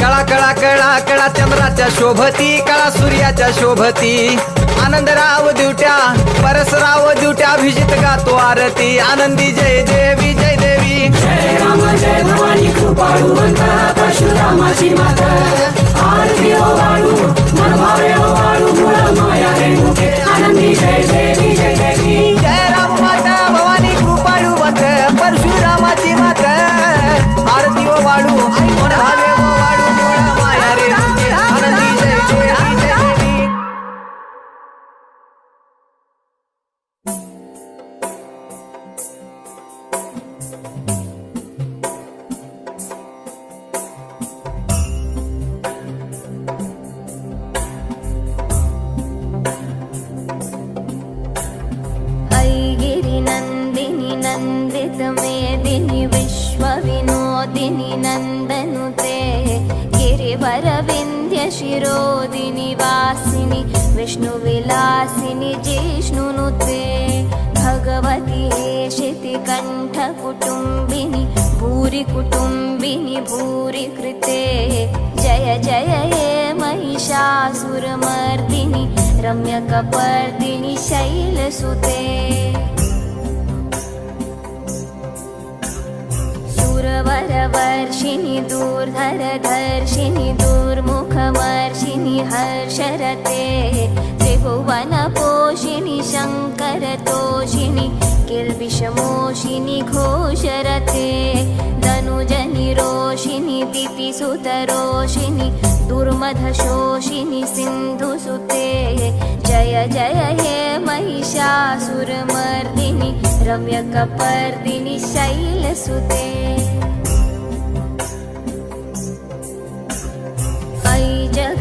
कळा कळा कळा कळा चंद्राच्या शोभती कळा सूर्याच्या शोभती. आनंदराव दिवट्या परसराव दिवट्या अभिजित गातो आरती. आनंदी जय देवी जय देवी जय राम जय भवानी कृपाळू परशुरामाची माता आरती ओ वाळू मनभावे ओ मेदिनि विश्वविनोदिनि नन्दनुते गिरिवरविन्ध्यशिरोदिनि वासिनि विष्णुविलासिनि जिष्णुनुते भगवति हेशितिकण्ठकुटुम्बिनि भूरि कुटुम्बिनि भूरि कृते जय जय हे महिषासुरमर्दिनि रम्यकपर्दिनि शैलसुते सुरवरवर्षिणि दूर्धरधर्षिणि दुर्मुखमर्षिणि हर्षरते त्रिभुवन त्रिभुवनपोषिणि शङ्करतोषिणि किल्बिषमोषिनि घोषरते धनुजनि रोषिणि दितिसुतरोषिणि दुर्मधशोषिनि सिन्धुसुते जय जय हे महिषासुरमर्दिनि रम्यकपर्दिनि शैलसुते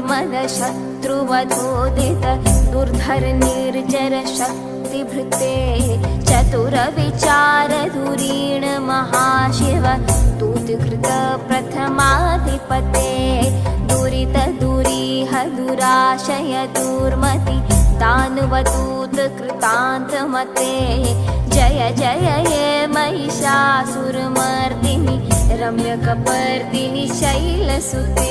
ऐरणदूर्मद शत्रुवधोदित दुर्धर निर्जर शक्तिभृते चतुरविचार धुरीण महाशिव दूतकृत प्रथमाधिपते दुरित दुरीह दुराशय दुर्मति दानवदूत कृतान्तमते जय जय हे महिषासुरमर्दिनि रम्यकपर्दिनि शैलसुते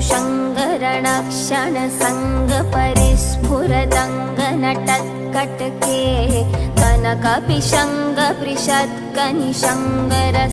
धनुरनुशङ्गरणक्षण सङ्गपरिस्फुरदङ्गनटत्कटके कनकपिशङ्गपृषत्कनिशङ्गर